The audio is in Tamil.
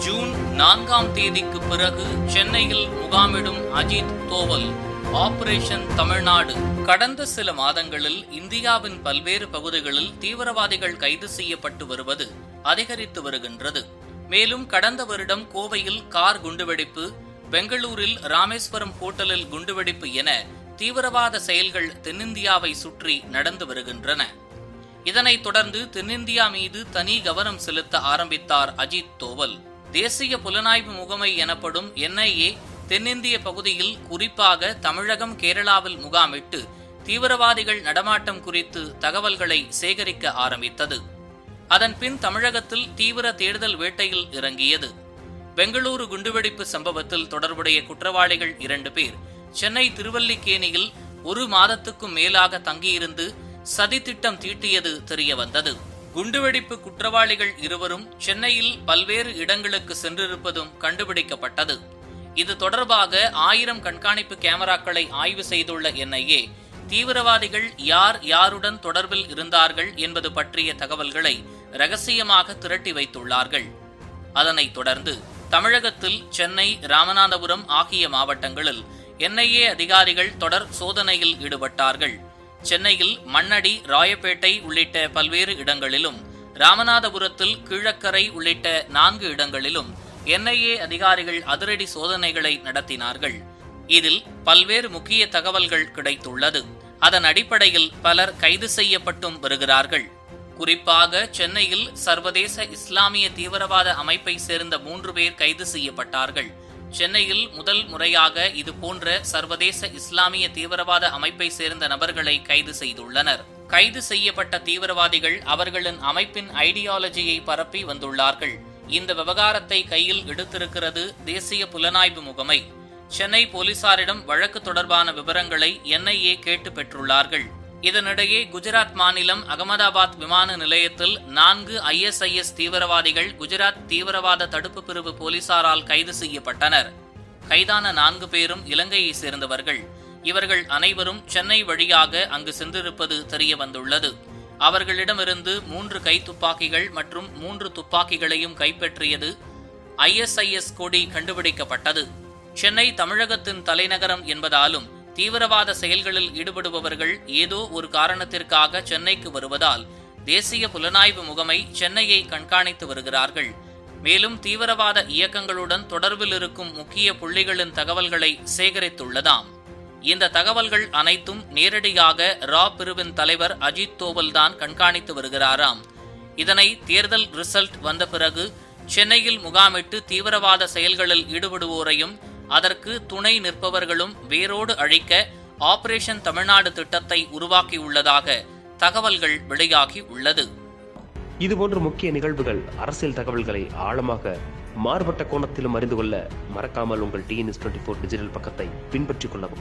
ஜூன் நான்காம் தேதிக்கு பிறகு சென்னையில் முகாமிடும் அஜித் தோவல். ஆபரேஷன் தமிழ்நாடு. கடந்த சில மாதங்களில் இந்தியாவின் பல்வேறு பகுதிகளில் தீவிரவாதிகள் கைது செய்யப்பட்டு வருவது அதிகரித்து வருகின்றது. மேலும் கடந்த வருடம் கோவையில் கார் குண்டுவெடிப்பு பெங்களூரில் ராமேஸ்வரம் ஹோட்டலில் குண்டுவெடிப்பு என தீவிரவாத செயல்கள் தென்னிந்தியாவை சுற்றி நடந்து வருகின்றன. இதனைத் தொடர்ந்து தென்னிந்தியா மீது தனி கவனம் செலுத்த ஆரம்பித்தார் அஜித் தோவல். தேசிய புலனாய்வு முகமை எனப்படும் என்ஐஏ தென்னிந்திய பகுதியில் குறிப்பாக தமிழகம் கேரளாவில் முகாமிட்டு தீவிரவாதிகள் நடமாட்டம் குறித்து தகவல்களை சேகரிக்க ஆரம்பித்தது. அதன்பின் தமிழகத்தில் தீவிர தேடுதல் வேட்டையில் இறங்கியது. பெங்களூரு குண்டுவெடிப்பு சம்பவத்தில் தொடர்புடைய குற்றவாளிகள் இரண்டு பேர் சென்னை திருவல்லிக்கேணியில் ஒரு மாதத்துக்கும் மேலாக தங்கியிருந்து சதித்திட்டம் தீட்டியது தெரியவந்தது. குண்டுவெடிப்பு குற்றவாளிகள் இருவரும் சென்னையில் பல்வேறு இடங்களுக்கு சென்றிருப்பதும் கண்டுபிடிக்கப்பட்டது. இது தொடர்பாக ஆயிரம் கண்காணிப்பு கேமராக்களை ஆய்வு செய்துள்ள என்ஐஏ தீவிரவாதிகள் யார் யாருடன் தொடர்பில் இருந்தார்கள் என்பது பற்றிய தகவல்களை ரகசியமாக திரட்டி வைத்துள்ளார்கள். அதனைத் தொடர்ந்து தமிழகத்தில் சென்னை ராமநாதபுரம் ஆகிய மாவட்டங்களில் என்ஐஏ அதிகாரிகள் தொடர் சோதனையில் ஈடுபட்டார்கள். சென்னையில் மண்ணடி ராயப்பேட்டை உள்ளிட்ட பல்வேறு இடங்களிலும் ராமநாதபுரத்தில் கீழக்கரை உள்ளிட்ட நான்கு இடங்களிலும் என்ஐஏ அதிகாரிகள் அதிரடி சோதனைகளை நடத்தினார்கள். இதில் பல்வேறு முக்கிய தகவல்கள் கிடைத்துள்ளது. அதன் அடிப்படையில் பலர் கைது செய்யப்பட்டும் வருகிறார்கள். குறிப்பாக சென்னையில் சர்வதேச இஸ்லாமிய தீவிரவாத அமைப்பை சேர்ந்த மூன்று பேர் கைது செய்யப்பட்டார்கள். சென்னையில் முதல் முறையாக இது போன்ற சர்வதேச இஸ்லாமிய தீவிரவாத அமைப்பை சேர்ந்த நபர்களை கைது செய்துள்ளனர். கைது செய்யப்பட்ட தீவிரவாதிகள் அவர்களின் அமைப்பின் ஐடியாலஜியை பரப்பி வந்துள்ளார்கள். இந்த விவகாரத்தை கையில் எடுத்திருக்கிறது தேசிய புலனாய்வு முகமை. சென்னை போலீசாரிடம் வழக்கு தொடர்பான விவரங்களை என்ஐஏ கேட்டு பெற்றுள்ளார்கள். இதனிடையே குஜராத் மாநிலம் அகமதாபாத் விமான நிலையத்தில் நான்கு ஐஎஸ்ஐஎஸ் தீவிரவாதிகள் குஜராத் தீவிரவாத தடுப்பு பிரிவு போலீசாரால் கைது செய்யப்பட்டனர். கைதான நான்கு பேரும் இலங்கையை சேர்ந்தவர்கள். இவர்கள் அனைவரும் சென்னை வழியாக அங்கு சென்றிருப்பது தெரிய வந்துள்ளது அவர்களிடமிருந்து மூன்று கை துப்பாக்கிகள் மற்றும் மூன்று துப்பாக்கிகளையும் கைப்பற்றியது ஐஎஸ்ஐஎஸ் கொடி கண்டுபிடிக்கப்பட்டது. சென்னை தமிழகத்தின் தலைநகரம் என்பதாலும் தீவிரவாத செயல்களில் ஈடுபடுபவர்கள் ஏதோ ஒரு காரணத்திற்காக சென்னைக்கு வருவதால் தேசிய புலனாய்வு முகமை சென்னையை கண்காணித்து வருகிறார்கள். மேலும் தீவிரவாத இயக்கங்களுடன் தொடர்பில் இருக்கும் முக்கிய புள்ளிகளின் தகவல்களை சேகரித்துள்ளதாம். இந்த தகவல்கள் அனைத்தும் நேரடியாக ரா பிரிவின் தலைவர் அஜித் தோவல் தான் கண்காணித்து வருகிறாராம். இதனை தேர்தல் ரிசல்ட் வந்த பிறகு சென்னையில் முகாமிட்டு தீவிரவாத செயல்களில் ஈடுபடுவோரையும் அதற்கு துணை நிற்பவர்களும் வேரோடு அழிக்க ஆபரேஷன் தமிழ்நாடு திட்டத்தை உருவாக்கியுள்ளதாக தகவல்கள் வெளியாகி உள்ளது. இதுபோன்ற முக்கிய நிகழ்வுகள் அரசியல் தகவல்களை ஆழமாக மாறுபட்ட கோணத்திலும் அறிந்து கொள்ள மறக்காமல் உங்கள் டிஎன்எஸ் டுவெண்ட்டி ஃபோர் டிஜிட்டல் பக்கத்தை பின்பற்றிக் கொள்ளவும்.